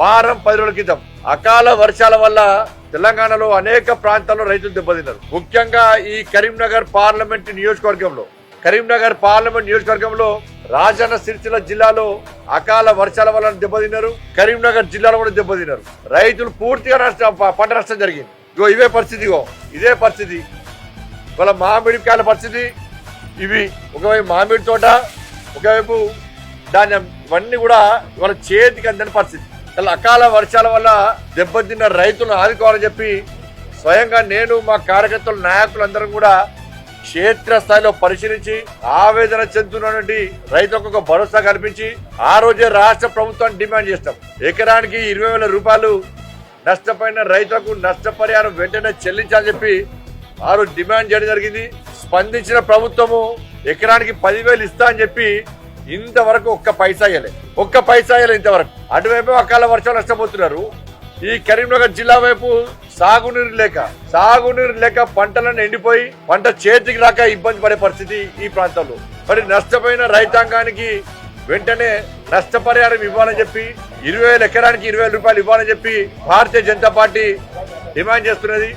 వారం పది రోజుల క్రితం అకాల వర్షాల వల్ల తెలంగాణలో అనేక ప్రాంతాల్లో రైతులు దెబ్బతిన్నారు. ముఖ్యంగా ఈ కరీంనగర్ పార్లమెంట్ నియోజకవర్గంలో. కరీంనగర్ పార్లమెంట్ నియోజకవర్గంలో రాజన్న సిరిసిల్ల జిల్లాలో అకాల వర్షాల వల్ల దెబ్బతిన్నారు. కరీంనగర్ జిల్లాలో కూడా దెబ్బతిన్నారు. రైతులు పూర్తిగా నష్టం పంట నష్టం జరిగింది. ఇగో ఇవే పరిస్థితి ఇగో. ఇదే పరిస్థితి. ఇవాళ మామిడికాయల పరిస్థితి. ఇవి ఒకవైపు మామిడి తోట ఒకవైపు ధాన్యం. ఇవన్నీ కూడా ఇవాళ చేతికి అందని పరిస్థితి. ఇలా అకాల వర్షాల వల్ల దెబ్బతిన్న రైతులను ఆదుకోవాలని చెప్పి స్వయంగా నేను మా కార్యకర్తలు నాయకులందరం కూడా క్షేత్రస్థాయిలో పరిశీలించి ఆవేదన చెందుతున్నటువంటి రైతులకు ఒక భరోసా కల్పించి ఆ రోజే రాష్ట్ర ప్రభుత్వాన్ని డిమాండ్ చేస్తాం. ఎకరానికి ఇరవై వేల రూపాయలు నష్టపోయిన రైతులకు నష్టపరిహారం వెంటనే చెల్లించాలని చెప్పి ఆ రోజు డిమాండ్ చేయడం జరిగింది. స్పందించిన ప్రభుత్వము ఎకరానికి పదివేలు ఇస్తా అని చెప్పి ఇంతవరకు ఒక్క పైసా ఇయ్యలే. ఒక్క పైసా ఇయ్యలే ఇంతవరకు. అటువైపు అకాల వర్షాలు నష్టపోతున్నారు. ఈ కరీంనగర్ జిల్లా వైపు సాగునీరు లేక సాగునీరు లేక పంటలను ఎండిపోయి పంట చేతికి రాక ఇబ్బంది పడే పరిస్థితి ఈ ప్రాంతంలో. మరి నష్టపోయిన రైతాంగానికి వెంటనే నష్టపరిహారం ఇవ్వాలని చెప్పి ఇరవై వేల ఎకరానికి ఇరవై రూపాయలు ఇవ్వాలని చెప్పి భారతీయ జనతా పార్టీ డిమాండ్ చేస్తున్నది.